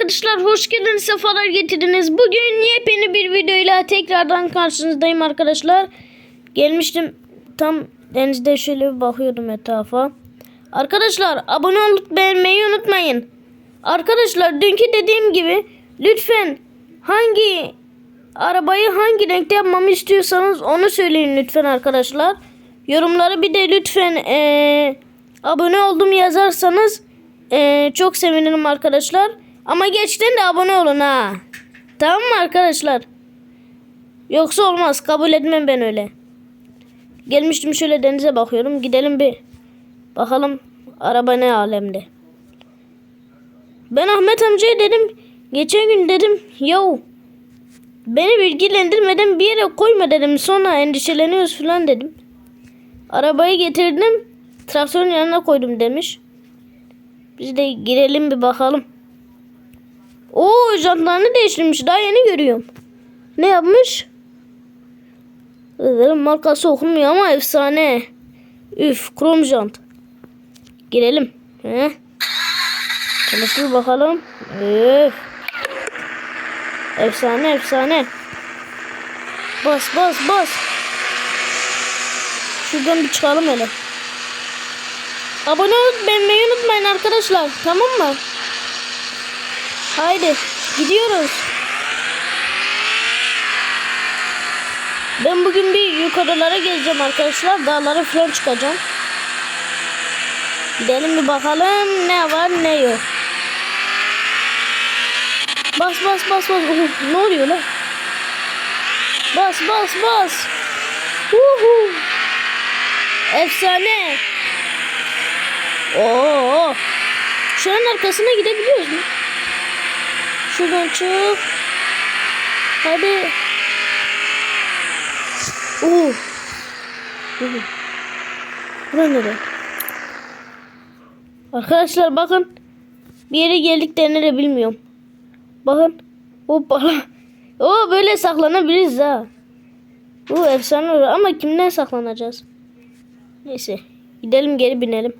arkadaşlar hoş geldiniz sefalar getirdiniz. Bugün yepyeni bir videoyla tekrardan karşınızdayım arkadaşlar. Gelmiştim tam denizde şöyle bir bakıyordum etrafa. Arkadaşlar abone olup beğenmeyi unutmayın. Arkadaşlar dünkü dediğim gibi lütfen hangi arabayı hangi renkte yapmamı istiyorsanız onu söyleyin lütfen arkadaşlar. Yorumlara bir de lütfen eee, abone oldum yazarsanız eee, çok sevinirim arkadaşlar. Ama geçten de abone olun ha. Tamam mı arkadaşlar? Yoksa olmaz. Kabul etmem ben öyle. Gelmiştim şöyle denize bakıyorum. Gidelim bir bakalım araba ne alemde. Ben Ahmet amcaya dedim. Geçen gün dedim. Yahu Beni bilgilendirmeden bir yere koyma dedim. Sonra endişeleniyoruz falan dedim. Arabayı getirdim. Traktörün yanına koydum demiş. Biz de girelim bir bakalım. Oo jantlarını değiştirmiş. Daha yeni görüyorum. Ne yapmış? Iğdır'ın markası okunmuyor ama efsane. Üf krom jant. Girelim. He? Çalıştır bakalım. Üf. Efsane efsane. Bas bas bas. Şuradan bir çıkalım hele. Abone olup unutmayın arkadaşlar. Tamam mı? Haydi gidiyoruz. Ben bugün bir yukarılara gezeceğim arkadaşlar. Dağlara falan çıkacağım. Gidelim bir bakalım ne var ne yok. Bas bas bas bas. Uf, ne oluyor lan? Bas bas bas. Uhu. Efsane. Oo. Şuranın arkasına gidebiliyoruz mu? Şuradan çık. Hadi. Uhu. Bura nere? Arkadaşlar bakın. Bir yere geldik de nere bilmiyorum. Bakın. Hoppala. Oo böyle saklanabiliriz ha. Bu efsane olur ama kimden saklanacağız? Neyse. Gidelim geri binelim.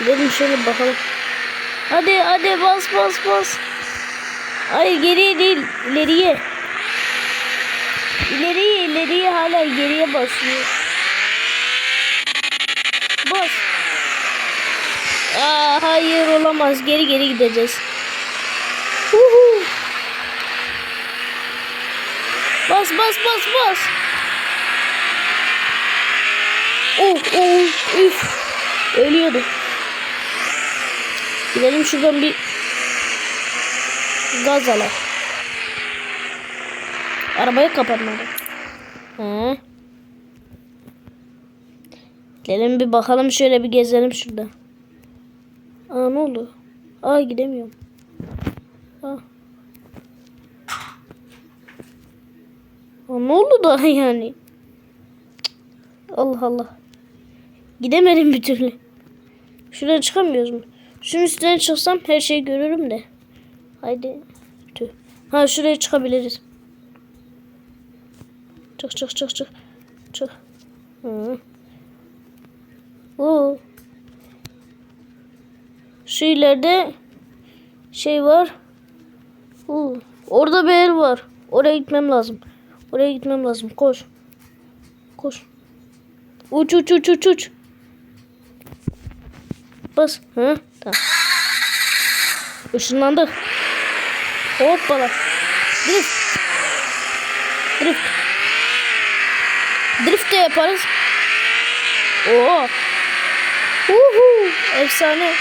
Gidelim şöyle bakalım. Hadi hadi bas bas bas. Ay geriye değil ileriye. İleriye ileriye hala geriye basıyor. Bas. Aa, hayır olamaz. Geri geri gideceğiz. Uhu. Bas bas bas bas. Oh oh üf. Ölüyordu. Gidelim şuradan bir gaz alalım. Arabayı kapatmadı. He. Gidelim bir bakalım şöyle bir gezelim şurada. Aa ne oldu? Aa gidemiyorum. Aa. Aa, ne oldu daha yani? Allah Allah. Gidemedim bir türlü. Şuradan çıkamıyoruz mu? Şunun üstüne çıksam her şeyi görürüm de. Haydi. Tüh. Ha şuraya çıkabiliriz. Çık çık çık çık. Çık. Hı. Oo. Şu ileride şey var. Oo. Orada bir el var. Oraya gitmem lazım. Oraya gitmem lazım. Koş. Koş. Uç uç uç uç uç. Bas. Hı? Tamam. Işınlandık. Hoppala. Drift. Drift. Drift de yaparız. Oo. Uhu. Efsane.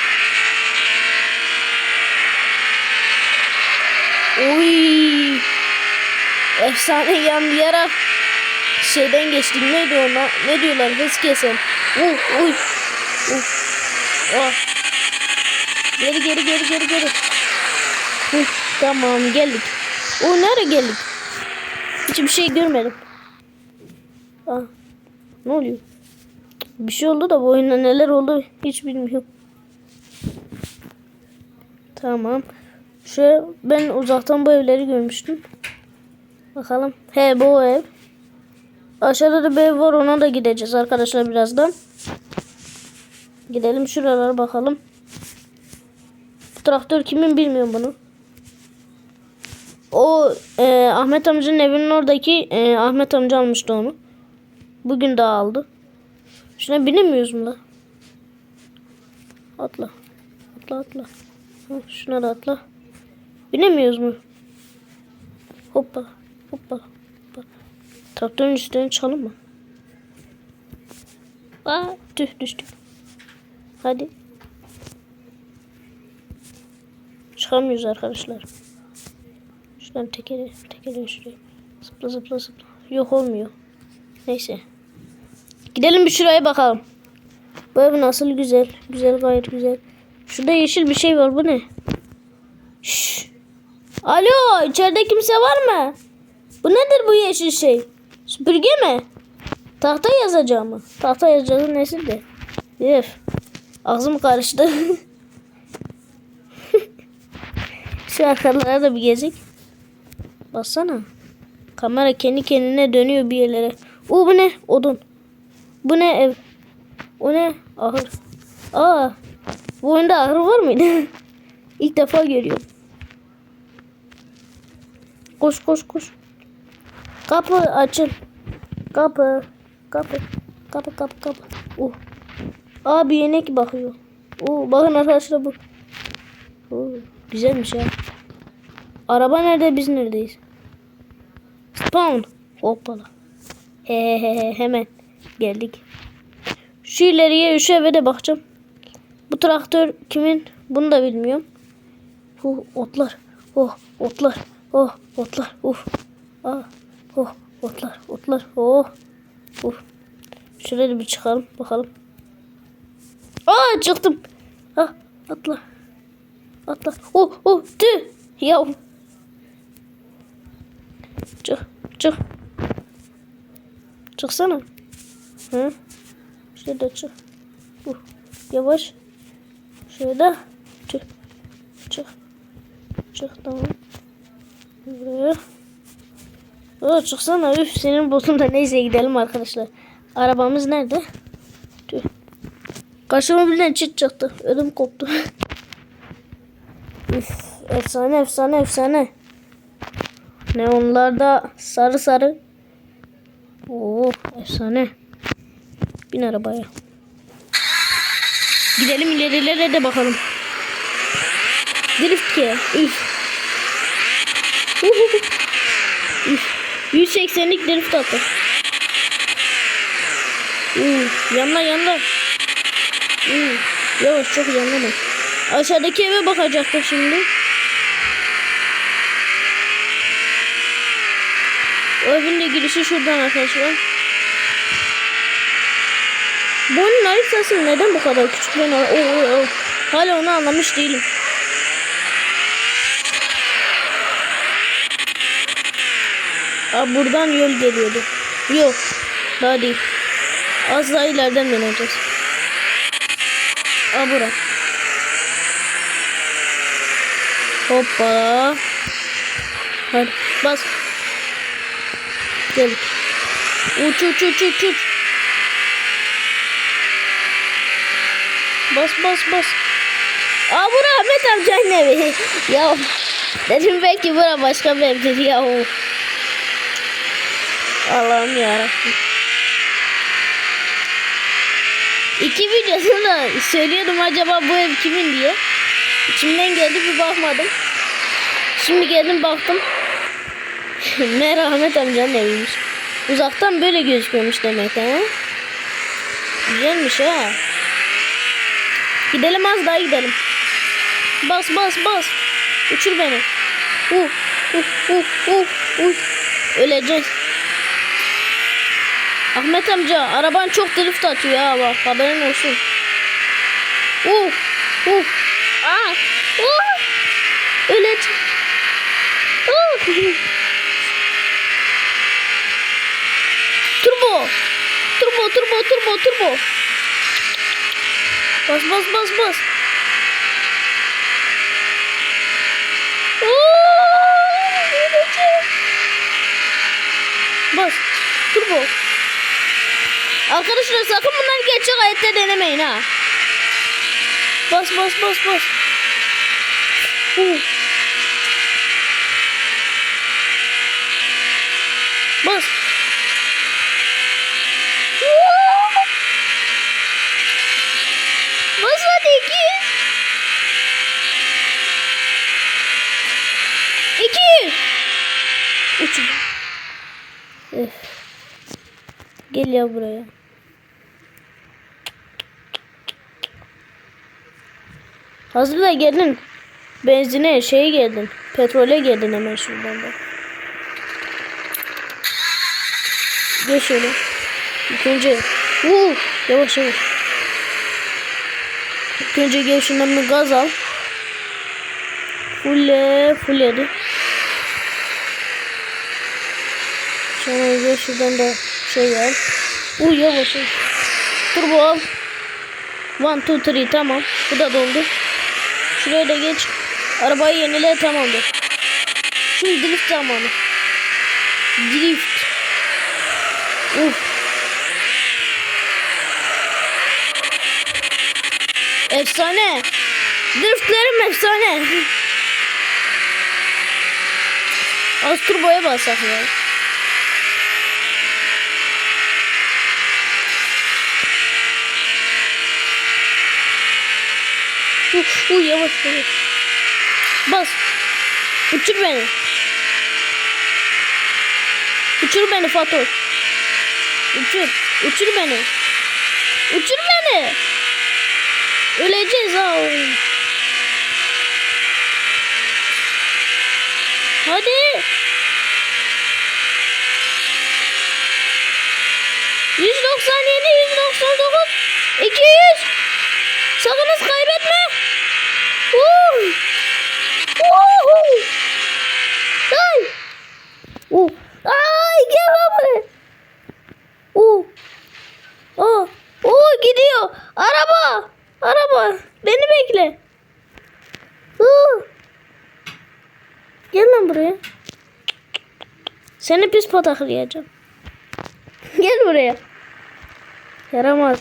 Uy. Efsane yanlayarak şeyden geçtik. Ne diyorlar? Ne diyorlar? Hız kesen. Uh, uy. Uh. Oh. Geri geri geri geri geri. Uh, tamam geldik. O nereye geldik? Hiçbir şey görmedim. Aa, ne oluyor? Bir şey oldu da bu oyunda neler oldu hiç bilmiyorum. Tamam. Şöyle ben uzaktan bu evleri görmüştüm. Bakalım. He bu ev. Aşağıda da bir ev var ona da gideceğiz arkadaşlar birazdan. Gidelim şuralara bakalım. Traktör kimin bilmiyorum bunu. O e, Ahmet amcanın evinin oradaki e, Ahmet amca almıştı onu. Bugün daha aldı. Şuna binemiyoruz mu da? Atla. Atla atla. Şuna da atla. Binemiyoruz mu? Hoppa. Hoppa. hoppa. Traktörün üstüne çıkalım mı? Aa, tüh düştük. Hadi. Çıkamıyoruz arkadaşlar. Şuradan tekeri, tekeri şuraya. Zıpla zıpla zıpla. Yok olmuyor. Neyse. Gidelim bir şuraya bakalım. Bu ev nasıl güzel. Güzel gayet güzel. Şurada yeşil bir şey var. Bu ne? Şşş. Alo içeride kimse var mı? Bu nedir bu yeşil şey? Süpürge mi? Tahta yazacağım mı? Tahta yazacağım nesil de. Yef. Ağzım karıştı. Şu arkalara da bir gezek. Baksana. Kamera kendi kendine dönüyor bir yerlere. Oo bu ne? Odun. Bu ne ev? O ne? Ahır. Aa. Bu oyunda ahır var mıydı? İlk defa görüyorum. Koş koş koş. Kapı açıl. Kapı. Kapı. Kapı kapı kapı. Aa bir yenek bakıyor. Oo bakın arkadaşlar bu. Oo, güzelmiş ya. Araba nerede biz neredeyiz? Spawn. Hoppala. He he he he hemen geldik. Şu ileriye şu eve de bakacağım. Bu traktör kimin? Bunu da bilmiyorum. Oh otlar. Oh otlar. Oh otlar. Uf. Ah. Oh otlar. Otlar. Oh. Uf. Şöyle bir çıkalım bakalım. Aa çıktım. Ah atla. Atla. Oh oh tüh. Ya. Çık çık. Çıksana. Hı? Şurada çık. Uh, yavaş. Şurada. Çık. Çık. Çık tamam. Buraya. Aa, çıksana üf senin botun da neyse gidelim arkadaşlar. Arabamız nerede? Tüh. Karşıma birden çit çıktı. Ödüm koptu. üf efsane efsane efsane. Ne onlarda sarı sarı. Oo efsane. Bin arabaya. Gidelim ilerilere de bakalım. Drift ki. Üf. Üf. 180'lik drift attı. Uf, yanla yanla. Uf, yavaş çok yanlama. Aşağıdaki eve bakacaktım şimdi. O evin de girişi şuradan arkadaşlar. Bunun haritası neden bu kadar küçük ben o, o, o. hala onu anlamış değilim. Aa, buradan yol geliyordu. Yok. Daha değil. Az daha ileriden döneceğiz. Aa bura. Hoppa. Hadi bas. Gel. Uç uç uç uç uç. Bas bas bas. Aa bura Ahmet amcanın evi. ya dedim belki bura başka bir evdir ya. Allah'ım yarabbim. İki videosunda söylüyordum acaba bu ev kimin diye. İçimden geldi bir bakmadım. Şimdi geldim baktım. Meğer Ahmet amcanın eviymiş. Uzaktan böyle gözüküyormuş demek ha. Güzelmiş ha. Gidelim az daha gidelim. Bas bas bas. Uçur beni. Uh uh uh uh uh. Öleceğiz. Ahmet amca araban çok drift atıyor ha bak haberin olsun. Uh uh. Aa. Uh. Öleceğim. Turbo. Turbo turbo turbo turbo. Bas bas bas bas. Bas. Turbo. Arkadaşlar sakın bunları gerçek hayatta denemeyin ha. Bas bas bas bas. Uh. Bas. Bas hadi yüz. İki. Öf. Gel ya buraya. Hazırla gelin. Benzine şeye geldin. Petrole geldin hemen şuradan da. Gel şöyle. Önce. Vuu. Yavaş yavaş. İlk önce gel şundan bir gaz al. Fulle. Fulledi. Sonra gel şuradan da şey al. Uy yavaş yavaş. Turbo al. One, two, three tamam. Bu da doldu. Şuraya da geç. Arabayı yenile tamamdır. Şimdi drift zamanı. Drift. Uf. Efsane. Driftlerim efsane. Az turboya basak ya. Uf, uy yavaş yavaş. Bas. Uçur beni. Uçur beni Fatoş. Uçur. Uçur beni. Uçur beni. Öleceğiz ha. Hadi. 197, 199, 200. Sakınız kaybetme. Woo! Woohoo! Ay! Uh! Ay gel lan buraya. Uh! Oh! Araba! Araba! Beni bekle. Uh! Gel lan buraya. Seni pis pataklayacağım. Gel buraya. Yaramaz.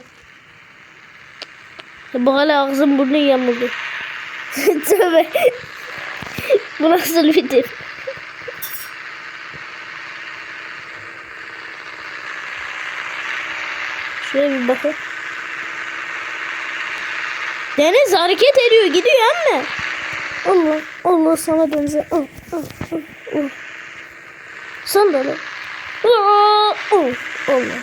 Bu hala ağzım burnu yamuldu. Tövbe. Bu nasıl bir tip? Bir bakın. Deniz hareket ediyor. Gidiyor anne. Allah. Allah sana benzer. Oh, oh, oh, oh. Sen de lan. Oh, oh, Allah.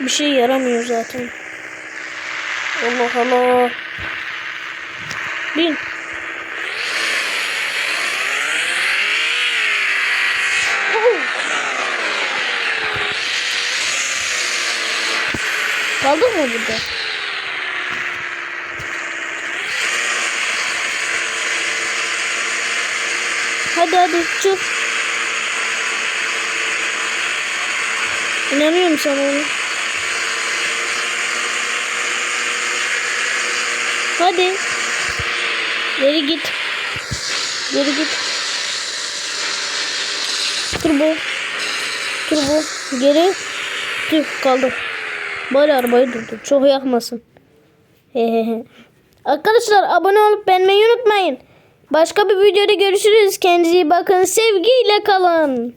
Bir şey yaramıyor zaten. Allah Allah. Bin. Oh. Kaldık mı burada? Hadi hadi çık. İnanıyorum sana ona. Hadi. Geri git. Geri git. Turbo. Turbo. Geri. Tüh kaldı. Bari arabayı durdur. Çok yakmasın. Arkadaşlar abone olup beğenmeyi unutmayın. Başka bir videoda görüşürüz. Kendinize iyi bakın. Sevgiyle kalın.